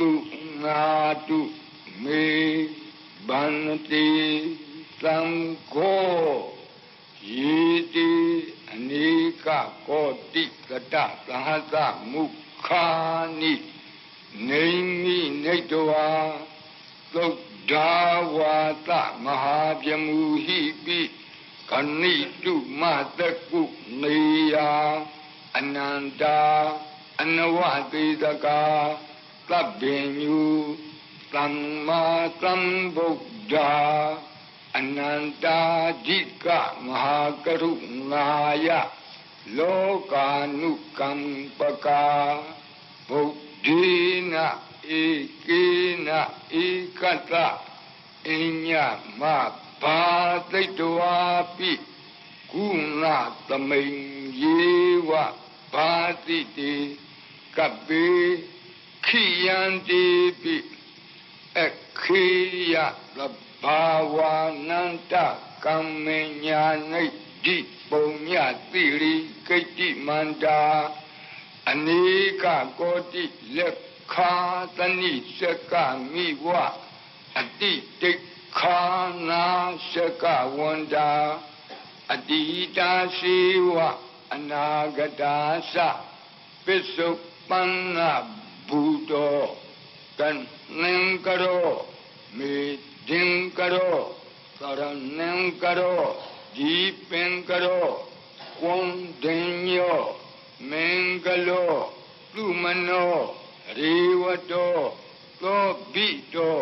တသုနာတုမေဗန္တိသံဃောယေတိအနိကကောတိကတသဟသမုခာနိနေမိနေတဝါသုဒ္ဓဝါသမဟာပြမူဟိပိခဏိတုမတကုနေယအနန္တာအနဝတိတကာ သဗ္ဗညုသမ္မာသမ္ဗုဒ္ဓအနန္တာဓိကမဟာကရုဏာယလောကာနုကံပကာဗုဒ္ဓေနဧကေနဧကတအညမဘာသိတဝါပိကုဏသမိန်ယေဝဘာတိတိကပိ ခိယန္တိပိခေယသဘာဝနန္တကမ္မညာနိတိပုံညတိရိကိတ္တိမန္တာအနိကကောတိလက်ခာတဏိစကမိဝအတိတိခာနာစကဝန္တာအတိတာရှိဝအနာဂတာသပစ္စုပန်နာ ဘူတောတန်နံကရောမေဒင်ကရောသရဏံကရောဒီပင်ကရောဝံဒင်ညောမင်္ဂလောသူမနောရေဝတောသောဘိတော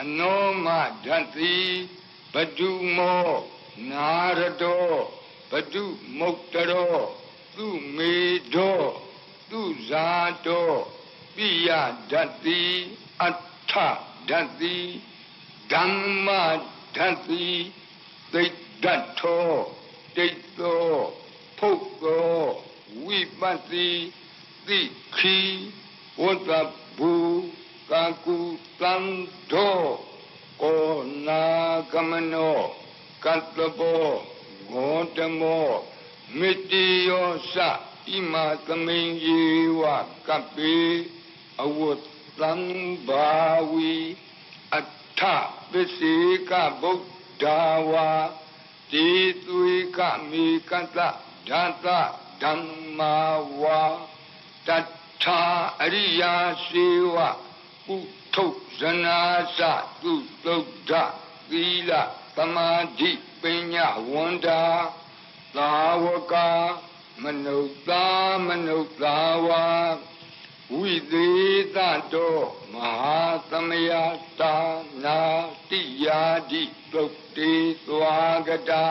အနောမဓတ္တိဘဒုမောနာရတောဘဒုမုတ်တရောသူမေတောသူဇာတော ပိယဓတ္တိအဋ္ဌဓတ္တိဓမ္မဓတ္တိသိတ္တထောတိတ်သောဖုတ်သောဝိပတ္တိသိခီဝတ္တဘူကာကုတံသောကောနာကမနောကတ္တဘောဂောတမောမေတ္တိယောသဣမသမိန်ယေဝကပိ အဝတ်သံဘာဝီအထပစ္စေကဗုဒ္ဓဝါတိသွေကမေကတဓာတဓမ္မာဝါတထာအရိယာစေဝပုထုဇနာသသူသုဒ္ဓသီလသမာဓိပညာဝန္တာသာဝကမနုဿာမနုဿာဝါ ဝိသေသတောမဟာသမယတာနာတိယာတိသုတ်တေသွားကတာ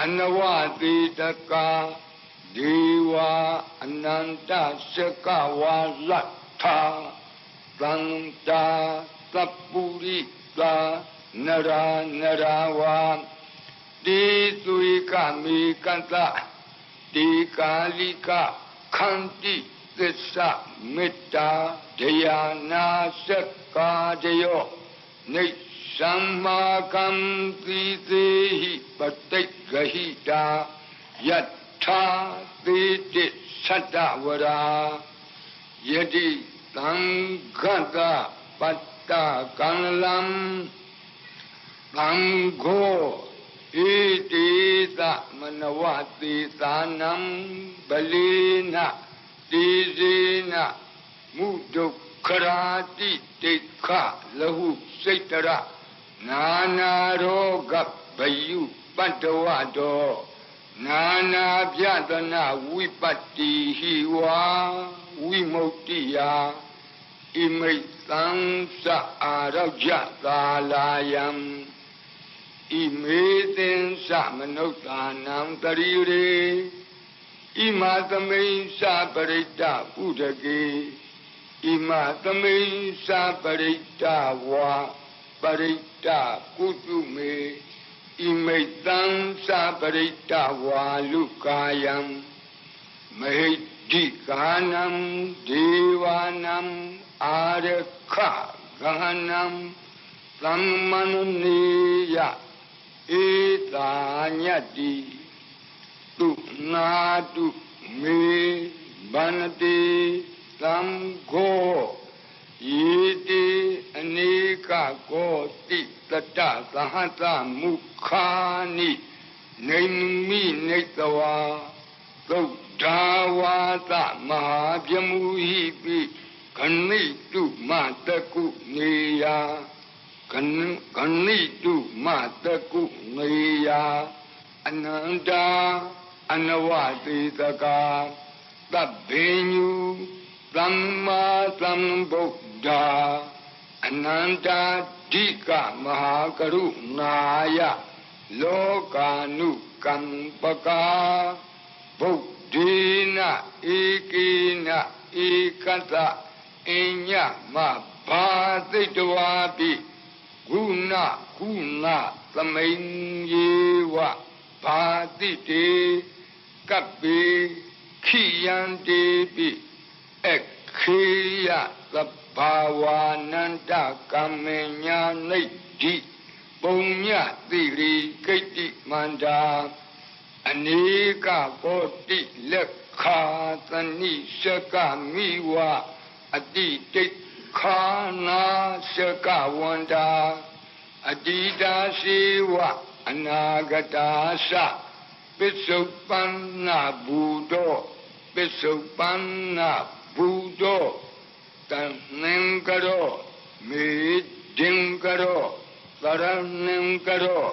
အနဝတိတကာဒေဝအနန္တစကဝါလတ်ထာသန္တာသပ္ပုရိသာနရာနရာဝါတိသွေကမေကန္တတိကာလိကခန္တိ သစ္စာမေတ္တာတရားနာစက္ကာတယောနေသမ္မာကံ သီသေဟိပတိတ်ဂဟိတာယထာသေတိသတ္တဝရာယတိသံဃတပတ္တကံလံသံဃောဣတိသမနဝတိသာနံပလိနာတိဇေနမုဒုက္ခရာတိတိခလဟုစိတ်တရနာနာရောဂဗယုပတ္တဝတောနာနာပြတနာဝိပတ္တိဟိဝါဝိမု ക്തി ယာဣမိတ်သံသအာရောကြသာလာယံဣမေသင်္စမနုဿာနံတရိရေ ဣမသမိန်သပရိတ္တဥဒကေဣမမသမိန်စာပရိတ္တဝါပရိတ္တကုတုမေဣမိတ်တံစာပရိတ္တဝါလူကာယံမဟိတိကာနံဒေဝနံအာရခဂဟနံသမ္မနနိယဧတာညတ္တိတုနာတုမေဗန္တိသံဃောယေတိအနေကကောတိတတသဟတမုခာနိနေမိနေတဝါသုဒ္ဓဝါသမဟာပြမူဟိပိခဏိတုမတကုနေယခဏခဏိတုမတကုနေယအနန္တာ အနဝတိတကာသဗ္ဗညုသမ္မာသမ္ဗုဒ္ဓအနန္တာဓိကမဟာကရုဏာယလောကာနုကံပကာဗုဒ္ဓေနဧကေနဧကတအညမဘာသိတဝါပိဂုဏဂုဏသမိန်ယေဝဘာတိတေ ကပ္ပေခိယံတေပိအခေယသဗ္ဘာဝနန္တကမ္မညာနိဋ္ဌိပုံညတိရိကိတ္တိမန္တာအနေကကောတိလက်ခာသနိရှကမိဝအတိတိတ်ခာနာရှကဝန္တာအတိတာရှိဝအနာဂတာသ ပစ္စုပန်နာဘူတောပစ္စုပန်နာဘူတောတန်နင်္ကရောမေဒင်္ကရောသရဏင်္ကရော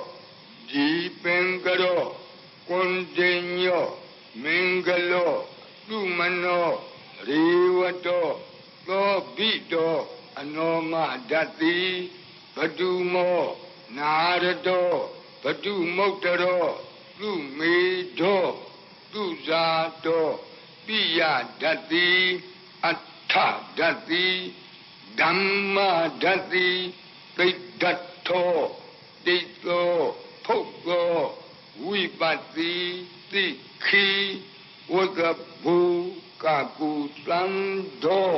ဒီပင်ကရောကွန်တင်ညောမင်္ဂလောတုမနောရေဝတောသောဘိတောအနောမဓတ္တိဘတုမောနာရတောဘတုမုတ်တရော သူမေတောသူဇာတောပိယဓတ္တိအထဓတ္တိဓမ္မဓတ္တိသိဒ္ဓထောတိသောဖုတ်သောဝိပတ္တိတိခိဝကဘူကကုသံသော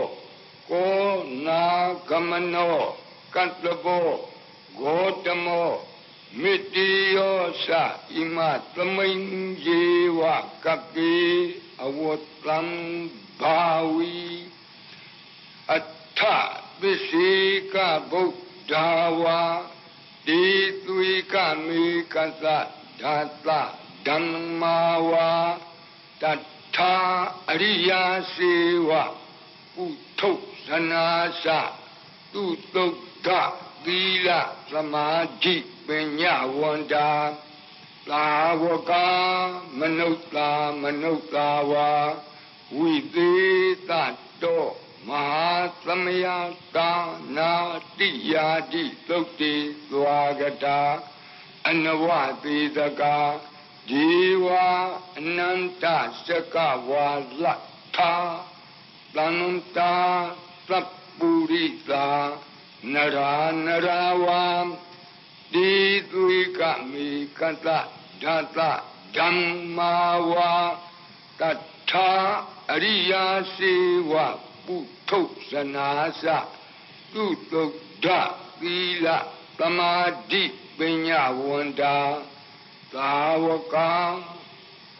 ကောနာကမနောကတ္တဘောဂေါတမော မေတ္တိယောသဣမသမိန်ယေဝကပိအဝတ္တံဘာဝီအထပစ္စေကဗုဒ္ဓဝါတိသွေကမေကသဓာတဓမ္မာဝါတထာအရိယာစေဝဥထုဇနာသသူတုတ်က သီလသမာဓိပညာဝန္တာသာဝကမနုဿာမနုဿာဝါဝိသေတတောမဟာသမယကာနာတိယာတိသုတ်တိသွားကတာအနဝသေသကာဒီဝအနန္တစကဝါလထာတန္တာသပ္ပုရိသာ နရာနရာဝံတိသွေကမေကတဓာတဓမ္မာဝါတထာအရိယာစေဝပုထုဇနာသသူတုဒ္ဓသီလသမာဓိပညာဝန္တာသာဝကံ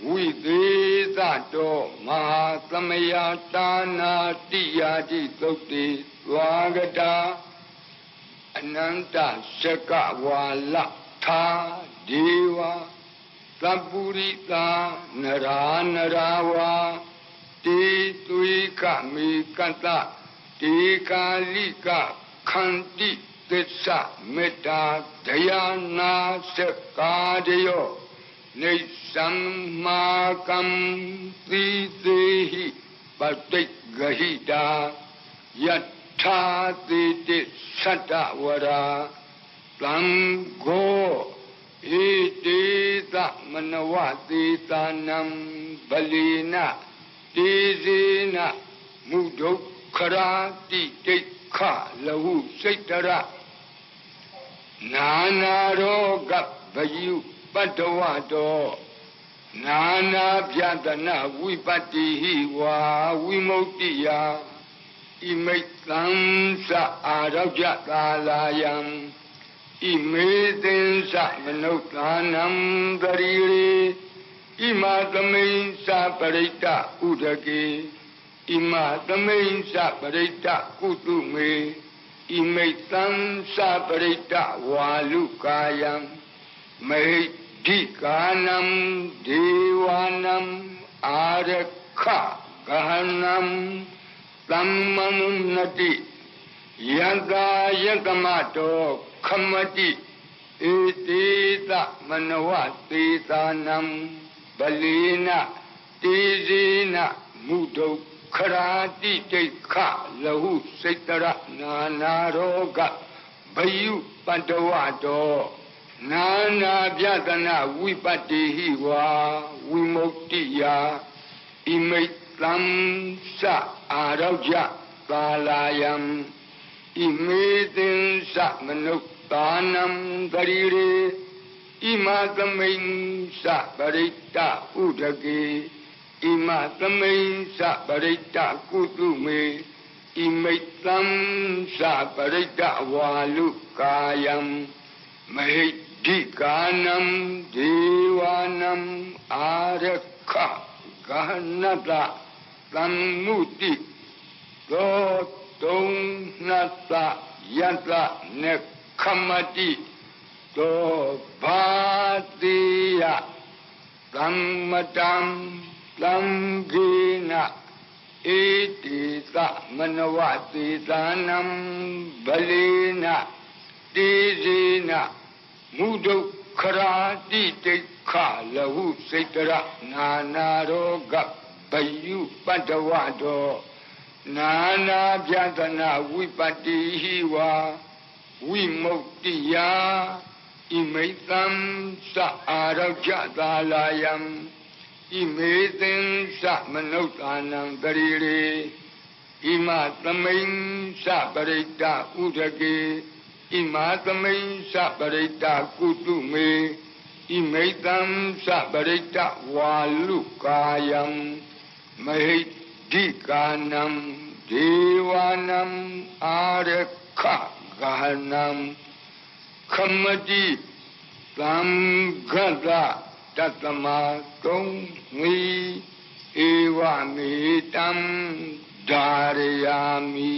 ဝိသေးသတောမဟာသမယတာနာတိယာတိသုတ်တိသွားကတာ အနန္တစကဝါလထာဒေဝသပ္ပုရိတာနရာနရာဝါတေသွေကမေကတတေကာလိကခန္တိသစ္စာမေတ္တာဒယာနာစကားတယောနေသမ္မာကံသီသေဟိပတိတ်ဂဟိတာယ ထာတိတိသတ္တဝရာတံဃောဣတိသမနဝတိတာနံဗလီနတေဇေနမုဒုက္ခခရာတိတိခလဟုစိတ်တရနာနာရောဂဗယုပတ္တဝတောနာနာပြတနာဝိပတ္တိဟိဝါဝိမု ക്തി ယ ဣမိတ်သံသအာရောကြကာလာယံဣမေသင်္စမနုဿာနံတရီရေဣမသမိန်္စပရိတ္တဥဒကေဣမသမိန်္စပရိတ္တကုတုမေဣမိတ်သံသပရိတ္တဝါလူကာယံမေဒိကာနံဒေဝနံအာရခဂဟနံ သမ္မနုနတိယန္တာယတမတောခမတိဧတိသမနဝသေသာနံဗလေနတေဇေနမုဒုခရာတိတိခလဟုစိတ်တရနာနာရောဂဘယုပတ္တဝတောနာနာပြတနာဝိပတ္တိဟိဝါဝိမု ക്തി ယဣမိတ်သံသ အာရောကြကာလာယံဣမေသင်္သမနုဿာနံတရီရေဣမသမိန်သပရိတ္တဥဒကေဣမသမိန်သပရိတ္တကုတုမေဣမိတ်သံသပရိတ္တဝါလူကာယံမဟိဒိကာနံဒေဝနံအာရခဂဟနတ သံမုတိသောတုံနတယတနေခမတိသောဘာတိယသမ္မတံသံဂေနဣတိသမနဝတိသာနံဗလေနတေဇေနမုဒုခရာတိတိခလဟုစိတ်တရနာနာရောဂ ဘယုပတ္တဝတောနာနာပြဒနာဝိပတ္တိဟိဝါဝိမု ക്തി ယဣမိတံသအာရောကြသာလာယံဣမေသင်္သမနုဿာနံတရီရေဣမသမိန်သပရိတ္တဥဒကေဣမသမိန်သပရိတ္တကုတုမေဣမိတံသပရိတ္တဝါလူကာယံ မဟိဒိကာနံဒေဝနံအာရခဂဟနံခမတိသံဃတတတမတုံငီဧဝမေတံဓာရယာမိ